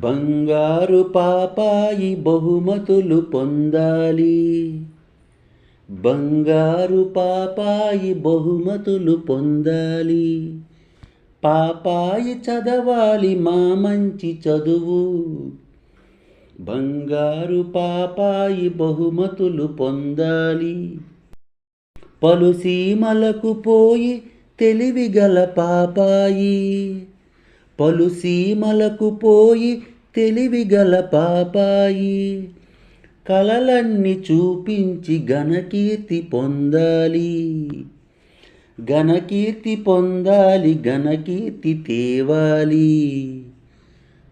బంగారు పాపాయి బహుమతులు పొందాలి. బంగారు పాపాయి బహుమతులు పొందాలి. పాపాయి చదవాలి మా మంచి చదువు. బంగారు పాపాయి బహుమతులు పొందాలి. పలు సీమలకు పోయి తెలివిగల పాపాయి. పలు సీమలకు పోయి తెలివిగల పాపాయి. కలలన్నీ చూపించి ఘనకీర్తి పొందాలి. ఘనకీర్తి పొందాలి ఘనకీర్తి తేవాలి.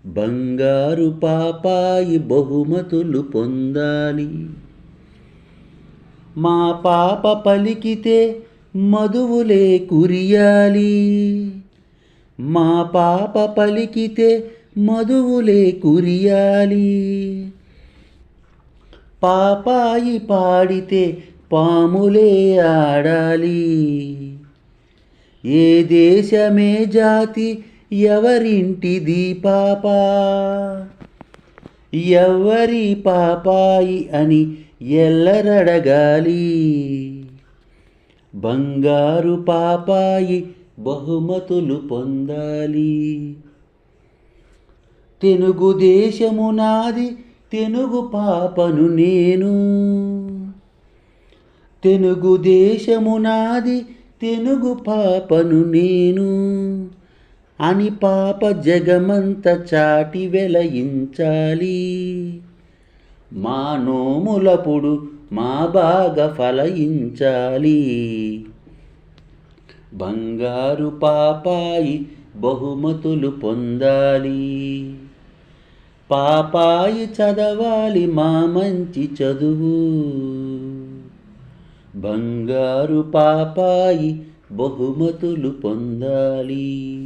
బంగారు పాపాయి బహుమతులు పొందాలి. మా పాప పలికితే మధువులే కురియాలి. మా పాప పలికితే మధువులే కురియాలి. పాపాయి పాడితే పాములే ఆడాలి. ఏ దేశమే జాతి ఎవరింటిది పాప? ఎవరి పాపాయి అని ఎల్లరడగాలి. బంగారు పాపాయి బహుమతులు పొందాలి. తెలుగు దేశము నాది తెనుగు పాపను నేను. తెలుగు దేశము నాది తెనుగు పాపను నేను. అని పాప జగమంత చాటి వెలయించాలి. మా నోములపుడు మా బాగా ఫలయించాలి. బంగారు పాపాయి బహుమతులు పొందాలి. పాపాయి చదవాలి మా మంచి చదువు. బంగారు పాపాయి బహుమతులు పొందాలి.